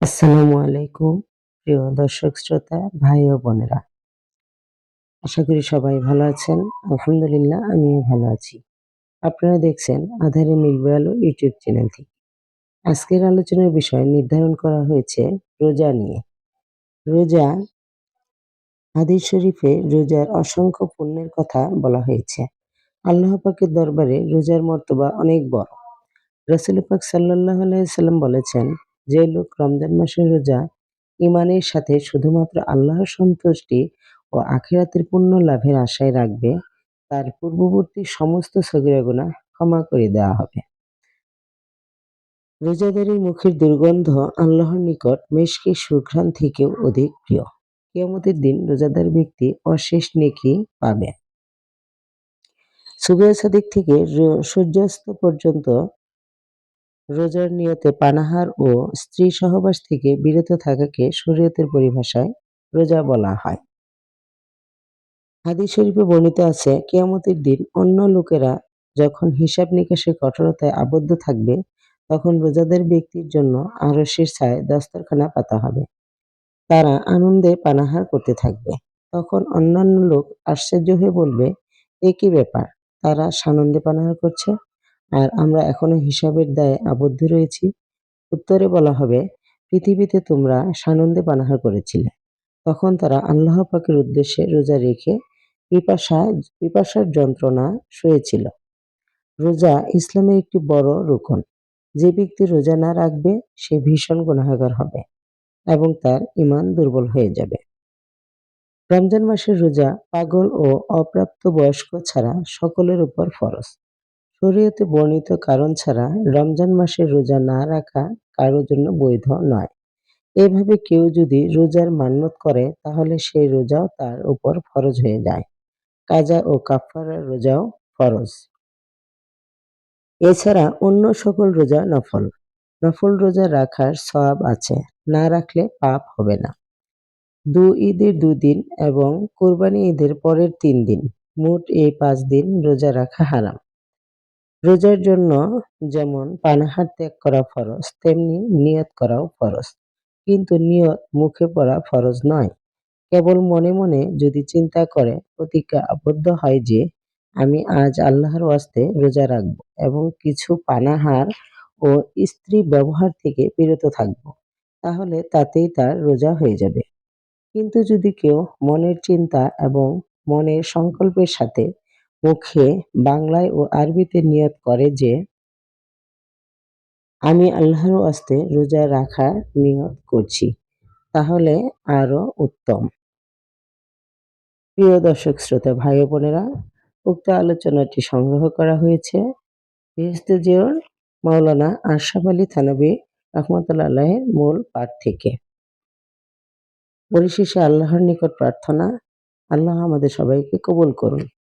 আসসালামু আলাইকুম, প্রিয় দর্শক শ্রোতা, ভাই ও বোনেরা। আশা করি সবাই ভালো আছেন। আলহামদুলিল্লাহ, আমিও ভালো আছি। আপনারা দেখছেন আধারে মিলবে আলো ইউটিউব চ্যানেল থেকে। আজকের আলোচনার বিষয় নির্ধারণ করা হয়েছে রোজা নিয়ে। রোজা, হাদিস শরীফে রোজার অসংখ্য পুণ্যের কথা বলা হয়েছে। আল্লাহ পাকের দরবারে রোজার মর্তবা অনেক বড়। রসুল পাক সাল্লাহ আলাইসাল্লাম বলেছেন যে লোক রমজান মাসের রোজা ইমানের সাথে শুধুমাত্র আল্লাহর সন্তুষ্টি ও আখিরাতের পুণ্য লাভের আশায় রাখবে, তার পূর্ববর্তী সমস্ত সগিরা গুণা ক্ষমা করে দেওয়া হবে। রোজাদারের মুখের দুর্গন্ধ আল্লাহর নিকট মেশকে সুঘ্রাণ থেকেও অধিক প্রিয়। কিয়ামতের দিন রোজাদার ব্যক্তি অশেষ নেকি পাবে। সুবেহ সাদিক থেকে সূর্যাস্ত পর্যন্ত রোজার নিয়তে পানাহার ও স্ত্রী সহবাস থেকে বিরত থাকাকে শরীয়তের পরিভাষায় রোজা বলা হয়। হাদিস শরীফে বর্ণিত আছে, কেয়ামতের দিন অন্য লোকেরা যখন হিসাব নিকাশের কঠোরতায় আবদ্ধ থাকবে, তখন রোজাদের ব্যক্তির জন্য আরসের ছায় দস্তরখানা পাতা হবে। তারা আনন্দে পানাহার করতে থাকবে। তখন অন্যান্য লোক আশ্চর্য হয়ে বলবে, এ কি ব্যাপার? তারা সানন্দে পানাহার করছে? আর আমরা এখনও হিসাবের দায়ে আবদ্ধ রয়েছি। উত্তরে বলা হবে, পৃথিবীতে তোমরা সানন্দে পানাহার করেছিলে তখন তারা আল্লাহ পাকের উদ্দেশ্যে রোজা রেখে পিপাসা, পিপাসার যন্ত্রণা শুয়েছিল রোজা ইসলামের একটি বড় রোকন। যে ব্যক্তি রোজা না রাখবে, সে ভীষণ গুণাহাগার হবে এবং তার ইমান দুর্বল হয়ে যাবে। রমজান মাসের রোজা পাগল ও অপ্রাপ্ত বয়স্ক ছাড়া সকলের উপর ফরজ। শরীয়তে বর্ণিত কারণ ছাড়া রমজান মাসে রোজা না রাখা কারোর জন্য বৈধ নয়। এভাবে কেউ যদি রোজার মান্যত করে, তাহলে সেই রোজাও তার উপর ফরজ হয়ে যায়। কাজা ও কাফারার রোজাও ফরজ। এছাড়া অন্য সকল রোজা নফল। নফল রোজা রাখার সব আছে। না রাখলে পাপ হবে না। দু ঈদের দুদিন এবং কোরবানি ঈদের পরের তিন দিন। মোট এই পাঁচ দিন রোজা রাখা হারাম। রোজার জন্য যেমন পানাহার ত্যাগ করা ফরজ, তেমনি নিয়ত করাও ফরজ। কিন্তু নিয়ত মুখে পড়া ফরজ নয়। কেবল মনে মনে যদি চিন্তা করে, প্রতিজ্ঞা আবদ্ধ হয় যে, আমি আজ আল্লাহর ওয়াস্তে রোজা রাখব এবং কিছু পানাহার ও স্ত্রী ব্যবহার থেকে বিরত থাকব, তাহলে তাতেই তার রোজা হয়ে যাবে। কিন্তু যদি কেউ মনের চিন্তা এবং মনের সংকল্পের সাথে মুখে বাংলায় ও আরবিতে নিয়ত করে যে, আমি আল্লাহর আস্তে রোজা রাখার নিয়ত করছি, তাহলে আরও উত্তম। প্রিয় দর্শক, শ্রোতা, ভাই বোনেরা, উক্ত আলোচনাটি সংগ্রহ করা হয়েছে জিওর মাওলানা আশরাফ আলী থানবী রহমতুল্লাহ মূল পাঠ থেকে। পরিশেষে আল্লাহর নিকট প্রার্থনা, আল্লাহ আমাদের সবাইকে কবুল করুন।